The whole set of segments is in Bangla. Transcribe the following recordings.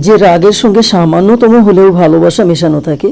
যে রাগের সঙ্গে সামান্যতম হলেও ভালোবাসা মেশানো থাকে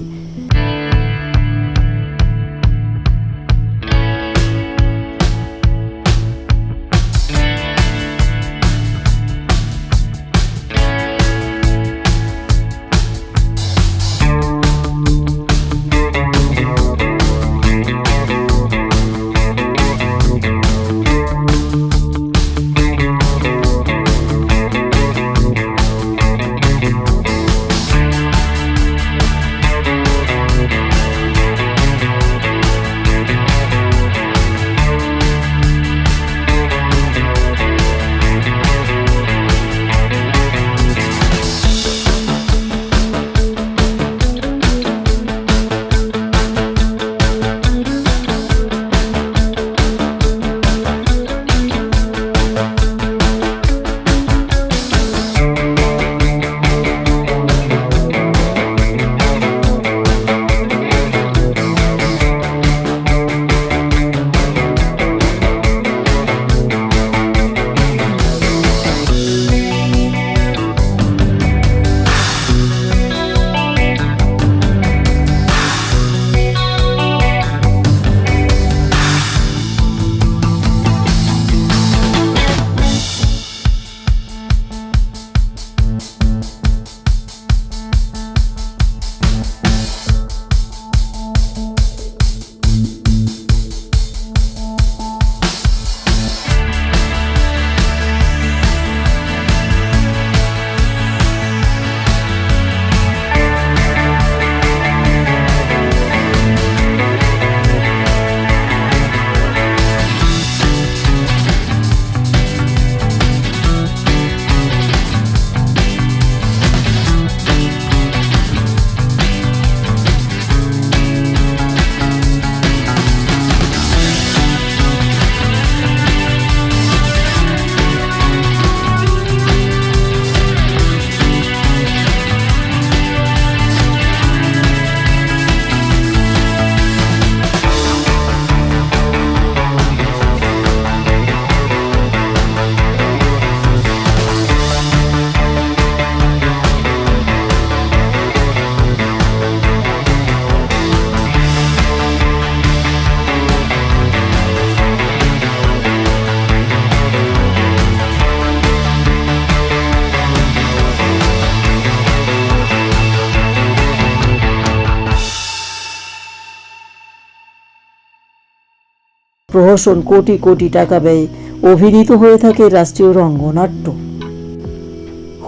প্রহসন কোটি কোটি টাকা ব্যয়ে অভিনীত হয়ে থাকে রাষ্ট্রীয় রঙ্গনাট্য।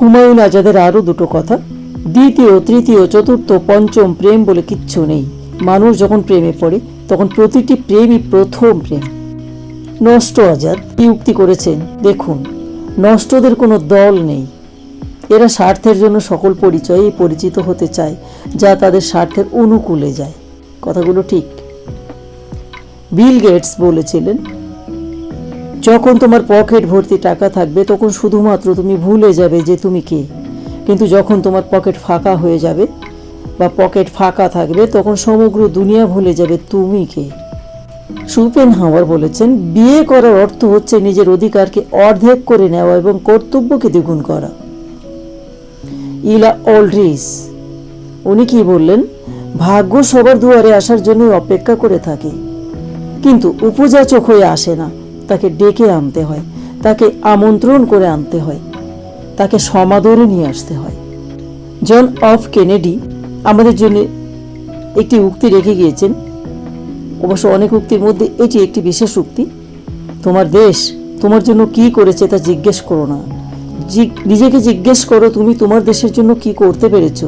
হুমায়ুন আজাদের আরও দুটো কথা, দ্বিতীয়, তৃতীয়, চতুর্থ, পঞ্চম প্রেম বলে কিচ্ছু নেই। মানুষ যখন প্রেমে পড়ে, তখন প্রতিটি প্রেমই প্রথম প্রেম। নষ্ট আজাদ নিউক্তি করেছেন, দেখুন, নষ্টদের কোনো দল নেই। এরা স্বার্থের জন্য সকল পরিচয়েই পরিচিত হতে চায়, যা তাদের স্বার্থের অনুকূলে যায়। কথাগুলো ঠিক। বিল গেটস বলেছিলেন, যখন তোমার পকেট ভর্তি টাকা থাকবে, তখন শুধুমাত্র তুমি ভুলে যাবে যে তুমি কে। কিন্তু যখন তোমার পকেট ফাঁকা হয়ে যাবে বা পকেট ফাঁকা থাকবে, তখন সমগ্র দুনিয়া ভুলে যাবে তুমি কে। সুপেন হাওয়ার বলেছেন, বিয়ে করার অর্থ হচ্ছে নিজের অধিকারকে অর্ধেক করে নেওয়া এবং কর্তব্যকে দ্বিগুণ করা। ইলা অলড্রিস, উনি কি বললেন, ভাগ্য সবার দুয়ারে আসার জন্য অপেক্ষা করে থাকে। কিন্তু উপযাচক হয়ে আসে না। তাকে ডেকে আনতে হয়। তাকে আমন্ত্রণ করে আনতে হয়। তাকে সমাদরে নিয়ে আসতে হয়। জন অফ কেনেডি আমাদের জন্য একটি উক্তি রেখে গিয়েছেন। অবশ্য অনেক উক্তির মধ্যে এটি একটি বিশেষ উক্তি। তোমার দেশ তোমার জন্য কি করেছে তা জিজ্ঞেস করো না। নিজেকে জিজ্ঞেস করো, তুমি তোমার দেশের জন্য কি করতে পেরেছ।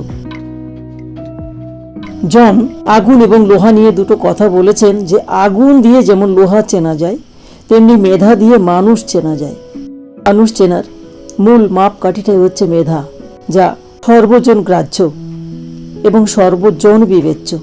জন আগুন এবং লোহা নিয়ে দুটো কথা বলেছেন যে আগুন দিয়ে যেমন লোহা চেনা যায়, তেমনি মেধা দিয়ে মানুষ চেনা যায়। মানুষ চেনার মূল মাপকাঠিটাই হচ্ছে মেধা, যা সর্বজন গ্রাহ্য এবং সর্বজন বিবেচ্য।